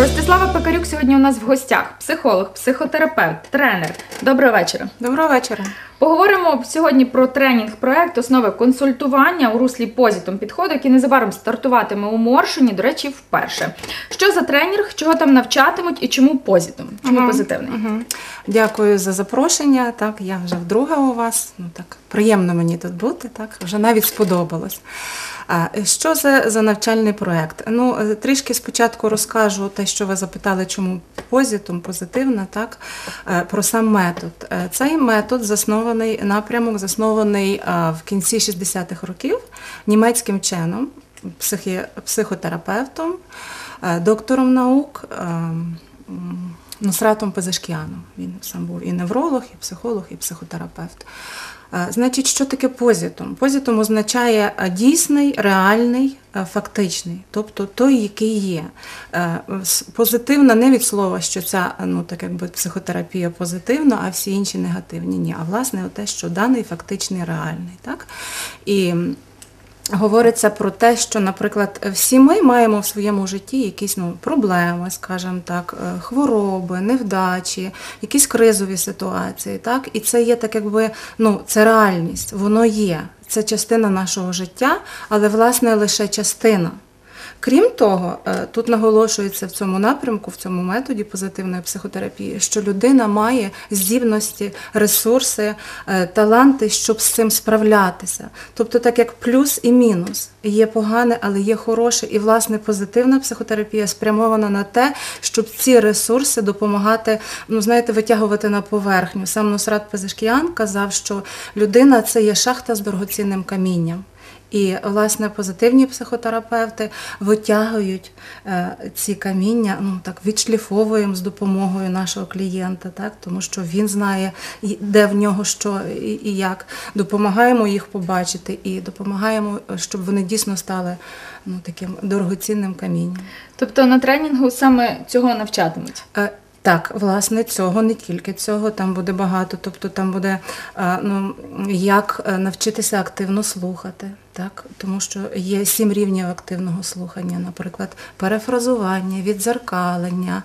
Ростислава Пекарюк сьогодні у нас в гостях. Психолог, психотерапевт, тренер. Доброго вечора. Доброго вечора. Поговоримо сьогодні про тренінг проект основи консультування у руслі позітом підходу, який незабаром стартуватиме у Моршині, до речі, вперше. Що за тренінг, чого там навчатимуть і чому позитом? Чому Мгм. позитивний? Мгм. Дякую за запрошення. Так, я вже вдруге у вас. Ну так приємно мені тут бути. Так, вже навіть сподобалось. А що за, за навчальний проект? Ну е, трішки спочатку розкажу те, що ви запитали, чому позитум, позитивна, так е, про сам метод. Е, Цей метод заснований напрямок, заснований е, в кінці 60-х років німецьким вченим, психі, психотерапевтом, е, доктором наук. е, м, Нусратом Пазашкіаном. Він сам був і невролог, і психолог, і психотерапевт. Значить, що таке позитум? Позитум означає дійсний, реальний, фактичний, тобто той, який є. Позитивна не від слова, що ця ну, так якби психотерапія позитивна, а всі інші негативні. Ні. А власне, те, що даний фактичний, реальний. Так? І Говориться про те, що, наприклад, всі ми маємо в своєму житті якісь ну, проблеми, скажімо так, е, хвороби, невдачі, якісь кризові ситуації. Так? І це є так, якби ну, це реальність, воно є. Це частина нашого життя, але власне лише частина. Крім того, е, тут наголошується в цьому напрямку, в цьому методі позитивної психотерапії, що людина має здібності, ресурси, е, таланти, щоб з цим справлятися. Тобто, так як плюс і мінус є погане, але є хороше, і власне позитивна психотерапія спрямована на те, щоб ці ресурси допомагати, ну знаєте, витягувати на поверхню. Сам Нусрат Пазишкіян казав, що людина це є шахта з дорогоцінним камінням. І власне позитивні психотерапевти витягують е, ці каміння, ну так відшліфовуємо з допомогою нашого клієнта, так тому що він знає, де в нього що і, як. Допомагаємо їх побачити і допомагаємо, щоб вони дійсно стали ну таким дорогоцінним камінням. Тобто на тренінгу саме цього навчатимуть. Е, Так, власне, цього не тільки цього, там буде багато. Тобто там буде е, ну, як навчитися активно слухати, так? тому що є сім рівнів активного слухання, наприклад, перефразування, відзеркалення,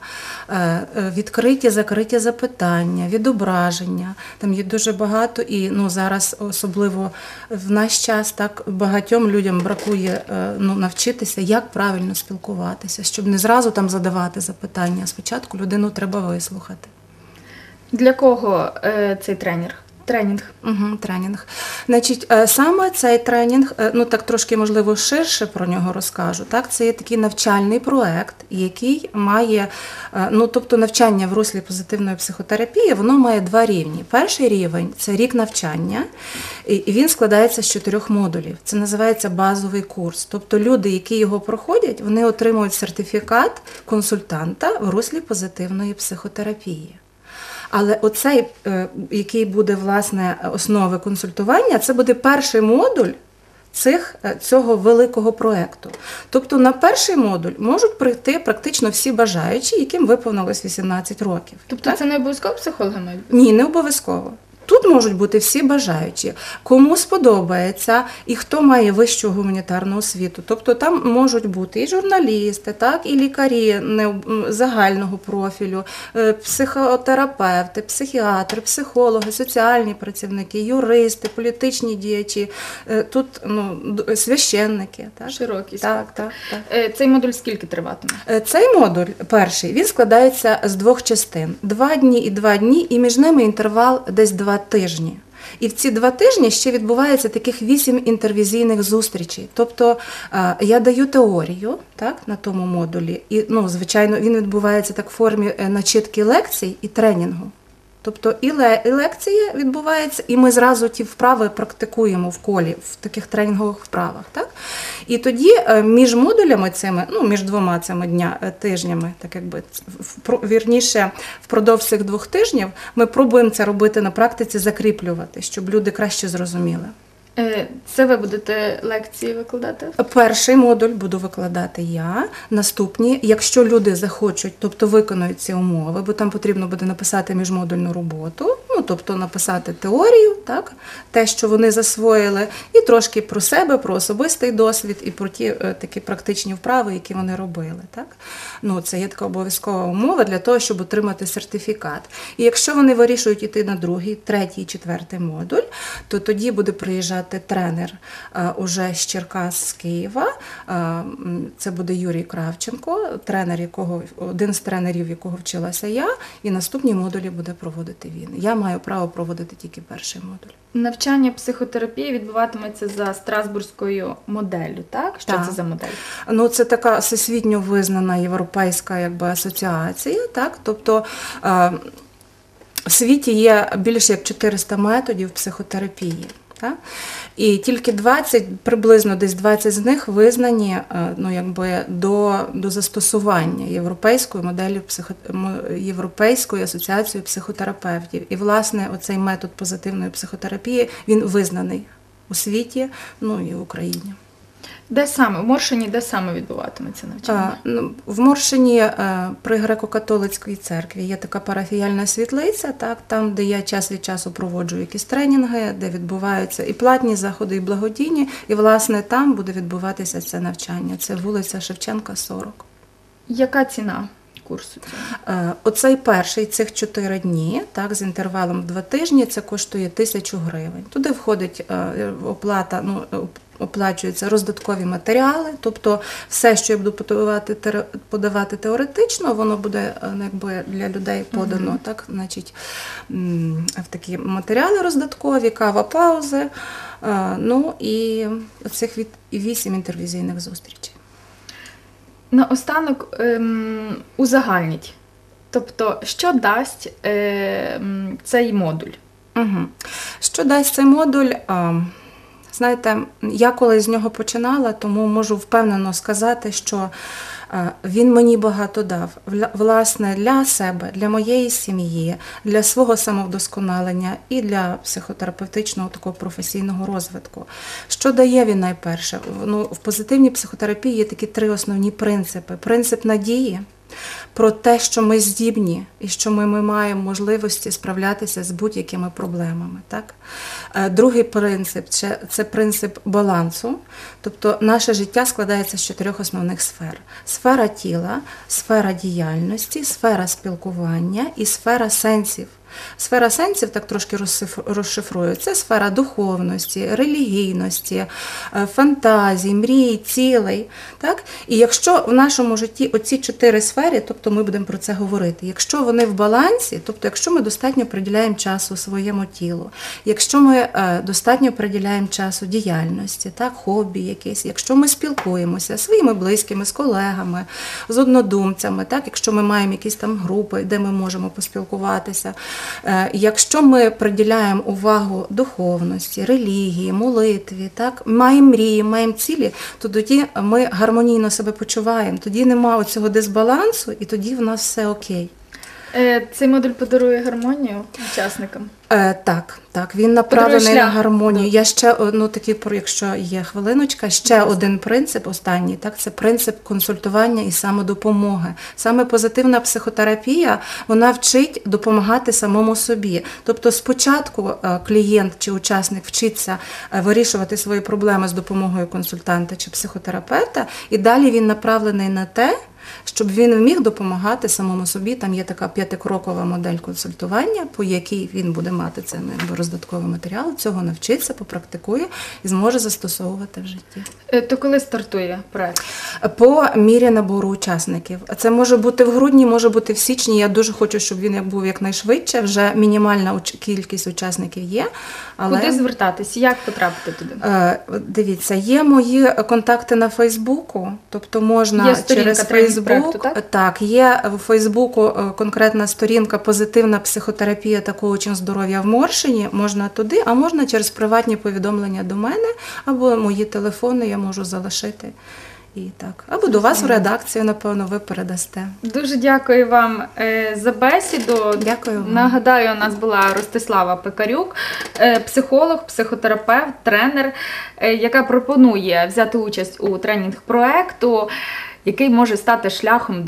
е, е, відкриті, закриті запитання, відображення. Там є дуже багато, і ну, зараз особливо в наш час так багатьом людям бракує е, ну, навчитися, як правильно спілкуватися, щоб не зразу там задавати запитання. Спочатку людину треба вислухати. Для кого е, цей тренер? Тренінг. Угу, тренінг. Значить, е, саме цей тренінг, е, ну так трошки можливо ширше про нього розкажу. Так, це є такий навчальний проект, який має, е, ну тобто навчання в руслі позитивної психотерапії, воно має два рівні. Перший рівень це рік навчання, і і він складається з чотирьох модулів. Це називається базовий курс. Тобто люди, які його проходять, вони отримують сертифікат консультанта в руслі позитивної психотерапії. Але оцей, е, який буде власне основи консультування, це буде перший модуль цих, е, цього великого проекту. Тобто на перший модуль можуть прийти практично всі бажаючі, яким виповнилось 18 років. Тобто Так? це не обов'язково психологами? Ні, не обов'язково. Тут можуть бути всі бажаючі, кому сподобається і хто має вищу гуманітарну освіту. Тобто там можуть бути і журналісти, так, і лікарі загального профілю, е, психотерапевти, психіатри, психологи, соціальні працівники, юристи, політичні діячі, е, тут ну, священники. Так, Широкий так, так, так. Е, Цей модуль скільки триватиме? Цей модуль перший він складається з двох частин: два дні і два дні, і між ними інтервал десь два тижні. І в ці два тижні ще відбувається таких вісім інтервізійних зустрічей. Тобто е, я даю теорію так, на тому модулі, і ну, звичайно, він відбувається так в формі е, начитки лекцій і тренінгу. Тобто і, ле, і лекція відбувається, і ми зразу ті вправи практикуємо в колі в таких тренінгових вправах. Так? І тоді е, між модулями цими, ну між двома цими дня, е, тижнями, так якби вірніше, впродовж цих двох тижнів ми пробуємо це робити на практиці, закріплювати, щоб люди краще зрозуміли. Е, Це ви будете лекції викладати? Перший модуль буду викладати я. Наступні, якщо люди захочуть, тобто виконують ці умови, бо там потрібно буде написати міжмодульну роботу, Ну, тобто написати теорію, так, те, що вони засвоїли, і трошки про себе, про особистий досвід і про ті е, такі практичні вправи, які вони робили. Так? Ну, це є така обов'язкова умова для того, щоб отримати сертифікат. І якщо вони вирішують йти на другий, третій, четвертий модуль, то тоді буде приїжджати тренер е, уже з Черкас з Києва. Е, Це буде Юрій Кравченко, тренер, якого один з тренерів, якого вчилася я, і наступні модулі буде проводити він. Я маю право проводити тільки перший модуль. Навчання психотерапії відбуватиметься за страсбурзькою моделлю, так? Що Так. це за модель? Ну, це така всесвітньо визнана європейська якби, асоціація, так? Тобто е, в світі є більше як 400 методів психотерапії. Так? І тільки 20, приблизно десь 20 з них визнані е, ну, якби, до, до застосування європейської моделі психо, Європейської асоціації психотерапевтів. І, власне, оцей метод позитивної психотерапії він визнаний у світі, ну і в Україні. Де саме? В Моршині, де саме відбуватиметься навчання? А, ну, В Моршині е, при греко-католицькій церкві є така парафіяльна світлиця, так, там, де я час від часу проводжу якісь тренінги, де відбуваються і платні заходи, і благодійні. І, власне, там буде відбуватися це навчання. Це вулиця Шевченка, 40. Яка ціна курсу? Е, Оцей перший цих чотири дні, так, з інтервалом два тижні, це коштує тисячу гривень. Туди входить е, оплата, ну, оплачуються роздаткові матеріали, тобто все, що я буду подавати, подавати теоретично, воно буде е, ну, якби для людей подано, так, значить, в такі матеріали роздаткові, кава, паузи, е, ну і і вісім інтервізійних зустрічей. Наостанок ем, узагальніть. Тобто, що дасть ем, цей модуль? Угу. Що дасть цей модуль? А, Знаєте, я коли з нього починала, тому можу впевнено сказати, що е, він мені багато дав. Власне, для себе, для моєї сім'ї, для свого самовдосконалення і для психотерапевтичного такого професійного розвитку. Що дає він найперше? Ну, в позитивній психотерапії є такі три основні принципи: принцип надії. Про те, що ми здібні і що ми, ми маємо можливості справлятися з будь-якими проблемами. Так? Е, Другий принцип це, це принцип балансу. Тобто наше життя складається з чотирьох основних сфер: сфера тіла, сфера діяльності, сфера спілкування і сфера сенсів. Сфера сенсів так трошки розшиф- розшифрую. Це сфера духовності, релігійності, е, фантазій, мрій, цілей. Так? І якщо в нашому житті оці чотири сфери, тобто ми будемо про це говорити, якщо вони в балансі, тобто якщо ми достатньо приділяємо часу своєму тілу, якщо ми е, достатньо приділяємо часу діяльності, так, хобі якесь, якщо ми спілкуємося зі своїми близькими, з колегами, з однодумцями, так, якщо ми маємо якісь там групи, де ми можемо поспілкуватися, якщо ми приділяємо увагу духовності, релігії, молитві, так, маємо мрії, маємо цілі, то тоді ми гармонійно себе почуваємо, тоді немає цього дисбалансу, і тоді в нас все окей. Е, цей модуль подарує гармонію учасникам. Е, так, так, він направлений Подарує на шлях. гармонію. Я ще ну такий, про якщо є хвилиночка, ще один принцип, останній, так, це принцип консультування і самодопомоги. Саме позитивна психотерапія вона вчить допомагати самому собі. Тобто, спочатку е, клієнт чи учасник вчиться е, вирішувати свої проблеми з допомогою консультанта чи психотерапевта, і далі він направлений на те. Щоб він вміг допомагати самому собі, там є така п'ятикрокова модель консультування, по якій він буде мати це ну, роздатковий матеріал, цього навчиться, попрактикує і зможе застосовувати в житті. Е, то коли стартує проект? По мірі набору учасників. Це може бути в грудні, може бути в січні. Я дуже хочу, щоб він як був якнайшвидше. Вже мінімальна кількість учасників є. Але... Куди звертатись? Як потрапити туди? Е, Дивіться, є мої контакти на Фейсбуку, тобто можна Є через тренінг Фейсбук. проекту, так? є в Фейсбуку е, конкретна сторінка позитивна психотерапія та коучинг здоров'я в Моршині. Можна туди, а можна через приватні повідомлення до мене або мої телефони я можу залишити. І так. Або до вас в редакцію, напевно, ви передасте. Дуже дякую вам е, за бесіду. Дякую вам. Нагадаю, у нас була Ростислава Пекарюк, е, психолог, психотерапевт, тренер, е, яка пропонує взяти участь у тренінг проекту, який може стати шляхом